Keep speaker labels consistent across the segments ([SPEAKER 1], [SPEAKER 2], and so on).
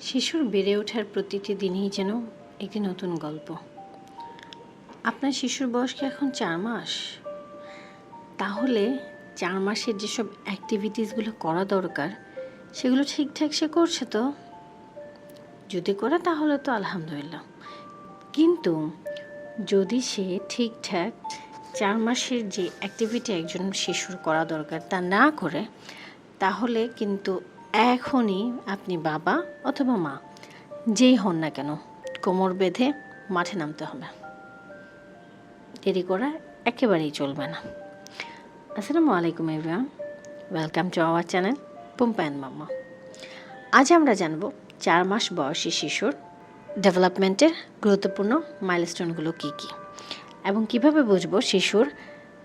[SPEAKER 1] শিশুর বেড়ে ওঠার প্রতিটি দিনই যেন একটি নতুন গল্প। আপনার শিশুর বয়স কি এখন চার মাস? তাহলে চার মাসের যেসব অ্যাক্টিভিটিসগুলো করা দরকার, সেগুলো ঠিকঠাক সে করছে তো? যদি করে তাহলে তো আলহামদুলিল্লাহ। কিন্তু যদি সে ঠিকঠাক চার মাসের যে অ্যাক্টিভিটি একজন শিশুর করা দরকার তা না করে, তাহলে কিন্তু এখনই আপনি বাবা অথবা মা, যেই হন না কেন, কোমর বেঁধে মাঠে নামতে হবে। দেরি করা একেবারেই চলবে না। আসসালামু আলাইকুম everyone welcome to our channel পুম্পায়ন মাম্মা আজ আমরা জানব চার মাস বয়সী শিশুর ডেভেলপমেন্টের গুরুত্বপূর্ণ মাইলস্টোনগুলো কী কী এবং কীভাবে বুঝব শিশুর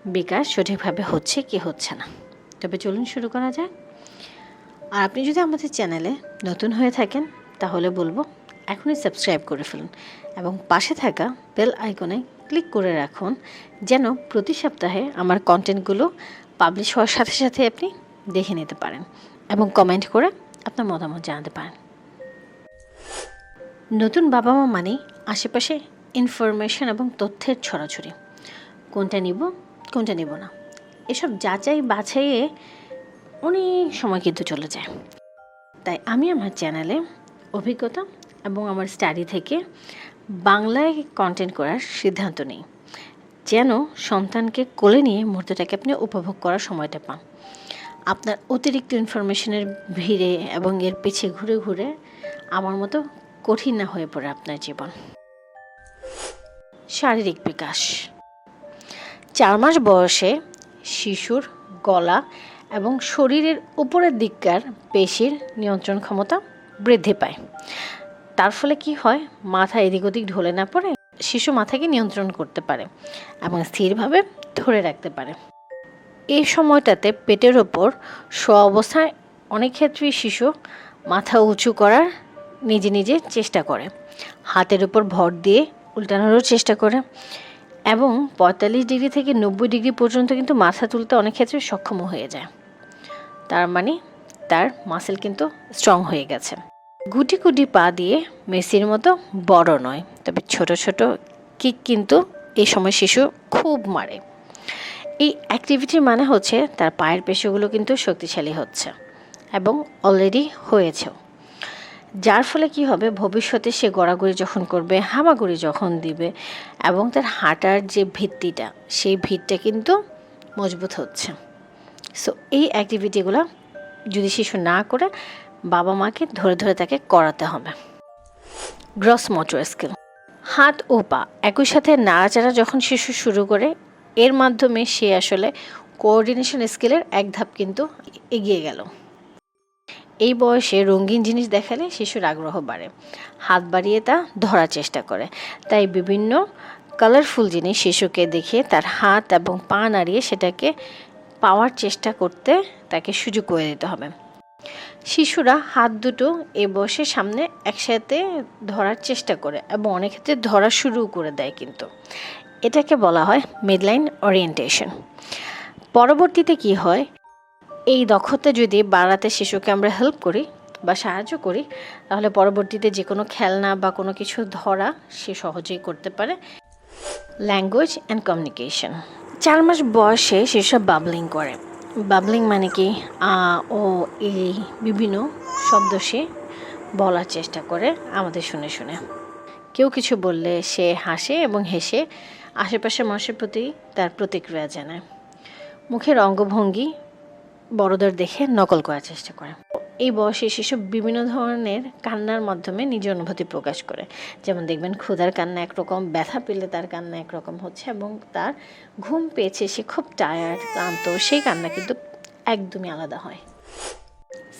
[SPEAKER 1] বিকাশ সঠিকভাবে হচ্ছে কি হচ্ছে না। তবে চলুন শুরু করা যাক। আর আপনি যদি আমাদের চ্যানেলে নতুন হয়ে থাকেন, তাহলে বলব এখনই সাবস্ক্রাইব করে ফেলুন এবং পাশে থাকা বেল আইকনে ক্লিক করে রাখুন যেন প্রতি সপ্তাহে আমার কন্টেন্টগুলো পাবলিশ হওয়ার সাথে সাথে আপনি দেখে নিতে পারেন এবং কমেন্ট করে আপনার মতামত জানাতে পারেন। নতুন বাবা মা মানে আশেপাশে ইনফরমেশন এবং তথ্যের ছড়াছড়ি। কোনটা নিব কোনটা নিব না। এসব যাচাই বাছাইয়ে অনেক সময় কিন্তু চলে যায়। তাই আমি আমার চ্যানেলে অভিজ্ঞতা এবং আমার স্টাডি থেকে বাংলায় কন্টেন্ট করার সিদ্ধান্ত নিই। যেন সন্তানকে কোলে নিয়ে মুহূর্তটাকে আপনি উপভোগ করার সময়টা পান। আপনার অতিরিক্ত ইনফরমেশনের ভিড়ে এবং এর পিছে ঘুরে ঘুরে আমার মতো কঠিন না হয়ে পড়ে আপনার জীবন। শারীরিক বিকাশ। চার মাস বয়সে শিশুর গলা এবং শরীরের উপরের দিককার পেশির নিয়ন্ত্রণ ক্ষমতা বৃদ্ধি পায়। তার ফলে কি হয়? মাথা এদিক ওদিক ঢলে না পড়ে শিশু মাথাকে নিয়ন্ত্রণ করতে পারে এবং স্থিরভাবে ধরে রাখতে পারে। এই সময়টাতে পেটের ওপর শোয়া অবস্থায় অনেক ক্ষেত্রেই শিশু মাথা উঁচু করার নিজে নিজে চেষ্টা করে। হাতের উপর ভর দিয়ে উল্টানোরও চেষ্টা করে এবং পঁয়তাল্লিশ ডিগ্রি থেকে নব্বই ডিগ্রি পর্যন্ত কিন্তু মাথা তুলতে অনেক ক্ষেত্রে সক্ষম হয়ে যায়। তার মানে তার মাসেল কিন্তু স্ট্রং হয়ে গেছে। গুটি গুটি পা দিয়ে মেসির মতো বড় নয়, তবে ছোট ছোট কিক কিন্তু এই সময় শিশু খুব মারে। এই অ্যাক্টিভিটির মানে হচ্ছে তার পায়ের পেশিগুলো কিন্তু শক্তিশালী হচ্ছে এবং অলরেডি হয়েছেও। যার ফলে কি হবে? ভবিষ্যতে সে গড়াগড়ি যখন করবে, হামাগুড়ি যখন দিবে এবং তার হাঁটার যে ভিত্তিটা, সেই ভিতটা কিন্তু মজবুত হচ্ছে। সো এই অ্যাক্টিভিটিগুলো যদি শিশু না করে, বাবা মাকে ধরে ধরে তাকে করাতে হবে। গ্রস মোটর স্কিল হাত ও পা একই সাথে নাড়াচাড়া যখন শিশু শুরু করে, এর মাধ্যমে সে আসলে কোঅর্ডিনেশন স্কিলের এক ধাপ কিন্তু এগিয়ে গেল। এই বয়সে রঙিন জিনিস দেখালে শিশুর আগ্রহ বাড়ে। হাত বাড়িয়ে তা ধরার চেষ্টা করে। তাই বিভিন্ন কালারফুল জিনিস শিশুকে দেখে তার হাত এবং পা নাড়িয়ে সেটাকে পাওয়ার চেষ্টা করতে তাকে সুযোগ করে দিতে হবে। শিশুরা হাত দুটো এ বয়সের সামনে একসাথে ধরার চেষ্টা করে এবং অনেক ক্ষেত্রে ধরা শুরু করে দেয় কিন্তু। এটাকে বলা হয় মিডলাইন ওরিয়েন্টেশন পরবর্তীতে কি হয়? এই দক্ষতা যদি বাড়াতে শিশুকে আমরা হেল্প করি বা সাহায্য করি, তাহলে পরবর্তীতে যে কোনো খেলনা বা কোনো কিছু ধরা সে সহজেই করতে পারে। ল্যাঙ্গুয়েজ অ্যান্ড কমিউনিকেশন চার মাস বয়সে সেসব বাবলিং করে। বাবলিং মানে কি? আ, ও এই বিভিন্ন শব্দ সে বলার চেষ্টা করে আমাদের শুনে শুনে। কেউ কিছু বললে সে হাসে এবং হেসে আশেপাশের মানুষের প্রতি তার প্রতিক্রিয়া জানায়। মুখের অঙ্গভঙ্গি বড়দের দেখে নকল করার চেষ্টা করে। এই বয়সে শিশু বিভিন্ন ধরনের কান্নার মাধ্যমে নিজের অনুভূতি প্রকাশ করে। যেমন দেখবেন, ক্ষুধার কান্না একরকম, ব্যথা পেলে তার কান্না একরকম হচ্ছে এবং তার ঘুম পেয়েছে, সে খুব টায়ার্ড ক্লান্ত, সেই কান্না কিন্তু একদমই আলাদা হয়।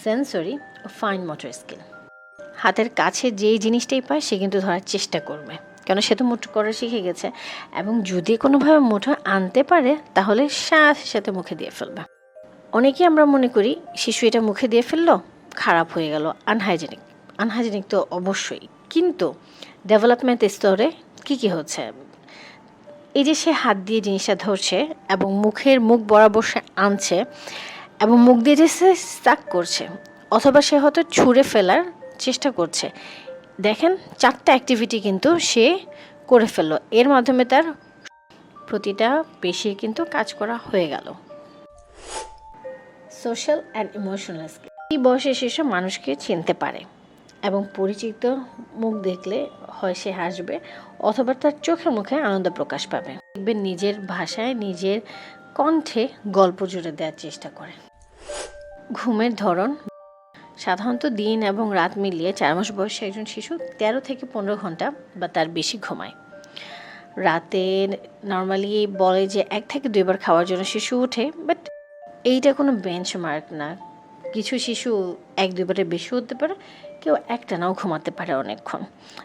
[SPEAKER 1] সেন্সরি ও ফাইন মোটর স্কিল হাতের কাছে যেই জিনিসটাই পায়, সে কিন্তু ধরার চেষ্টা করবে। কেন? সে তো মুঠো করা শিখে গেছে এবং যদি কোনোভাবে মুঠো আনতে পারে, তাহলে সাথে সাথে মুখে দিয়ে ফেলবে। অনেকেই আমরা মনে করি, শিশু এটা মুখে দিয়ে ফেলল? খারাপ হয়ে গেল আনহাইজেনিক আনহাইজেনিক তো অবশ্যই। কিন্তু ডেভেলপমেন্ট স্তরে কী কী হচ্ছে? এই যে সে হাত দিয়ে জিনিসটা ধরছে এবং মুখের মুখ বরাবর সে আনছে এবং মুখ দিয়ে যে সে স্টাক করছে, অথবা সে হয়তো ছুঁড়ে ফেলার চেষ্টা করছে, দেখেন চারটা অ্যাক্টিভিটি কিন্তু সে করে ফেলল। এর মাধ্যমে তার প্রতিটা পেশির কিন্তু কাজ করা হয়ে গেল। সোশ্যাল অ্যান্ড ইমোশনাল স্কিল এই বয়সে শিশু মানুষকে চিনতে পারে এবং পরিচিত মুখ দেখলে হয় সে হাসবে অথবা তার চোখে মুখে আনন্দ প্রকাশ পাবে। দেখবেন নিজের ভাষায়, নিজের কণ্ঠে গল্প জুড়ে দেওয়ার চেষ্টা করে। ঘুমের ধরন, সাধারণত দিন এবং রাত মিলিয়ে চার মাস বয়সে একজন শিশু তেরো থেকে পনেরো ঘণ্টা বা তার বেশি ঘুমায়। রাতে নর্মালি বলে যে এক থেকে দুইবার খাওয়ার জন্য শিশু ওঠে বাট এইটা কোনো বেঞ্চ মার্ক না। কিছু শিশু এক দুইবারের বেশি হতে পারে, কেউ একটানাও ঘুমাতে পারে অনেকক্ষণ।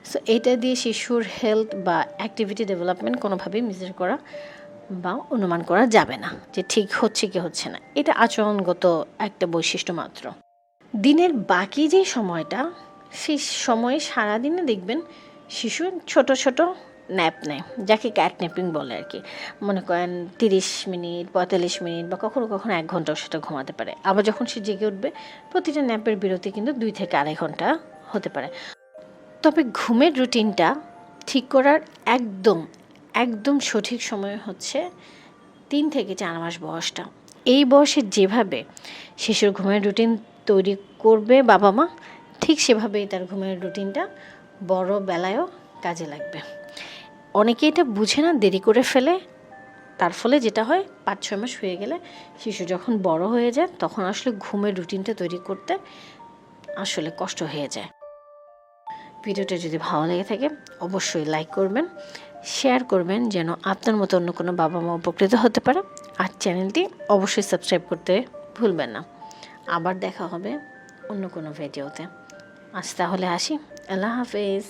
[SPEAKER 1] সো এটা দিয়ে শিশুর হেলথ বা অ্যাক্টিভিটি ডেভেলপমেন্ট কোনোভাবেই মেজার করা বা অনুমান করা যাবে না যে ঠিক হচ্ছে কি হচ্ছে না। এটা আচরণগত একটা বৈশিষ্ট্য মাত্র। দিনের বাকি যে সময়টা, সেই সময়ে সারাদিনে দেখবেন শিশু ছোট ছোট ন্যাপ নেয়, যাকে ক্যাট ন্যাপিং বলে আর কি। মনে করেন তিরিশ মিনিট পঁয়তাল্লিশ মিনিট বা কখনো কখনো এক ঘন্টাও সেটা ঘুমাতে পারে। আবার যখন সে জেগে উঠবে, প্রতিটা ন্যাপের বিরতি কিন্তু দুই থেকে আড়াই ঘণ্টা হতে পারে। তবে ঘুমের রুটিনটা ঠিক করার একদম একদম সঠিক সময় হচ্ছে তিন থেকে চার মাস বয়সটা। এই বয়সে যেভাবে শিশুর ঘুমের রুটিন তৈরি করবে বাবা মা, ঠিক সেভাবেই তার ঘুমের রুটিনটা বড় বেলায়ও কাজে লাগবে। অনেকে এটা বুঝে না, দেরি করে ফেলে। তার ফলে যেটা হয় পাঁচ ছয় মাস হয়ে গেলে শিশু যখন বড় হয়ে যায়, তখন আসলে ঘুমের রুটিনটা তৈরি করতে আসলে কষ্ট হয়ে যায়। ভিডিওটা যদি ভালো লেগে থাকে, অবশ্যই লাইক করবেন শেয়ার করবেন, যেন আপনার মতো অন্য কোনো বাবা মা উপকৃত হতে পারে। আর চ্যানেলটি অবশ্যই সাবস্ক্রাইব করতে ভুলবেন না। আবার দেখা হবে অন্য কোনো ভিডিওতে আজ তাহলে আসি। আল্লাহ হাফেজ।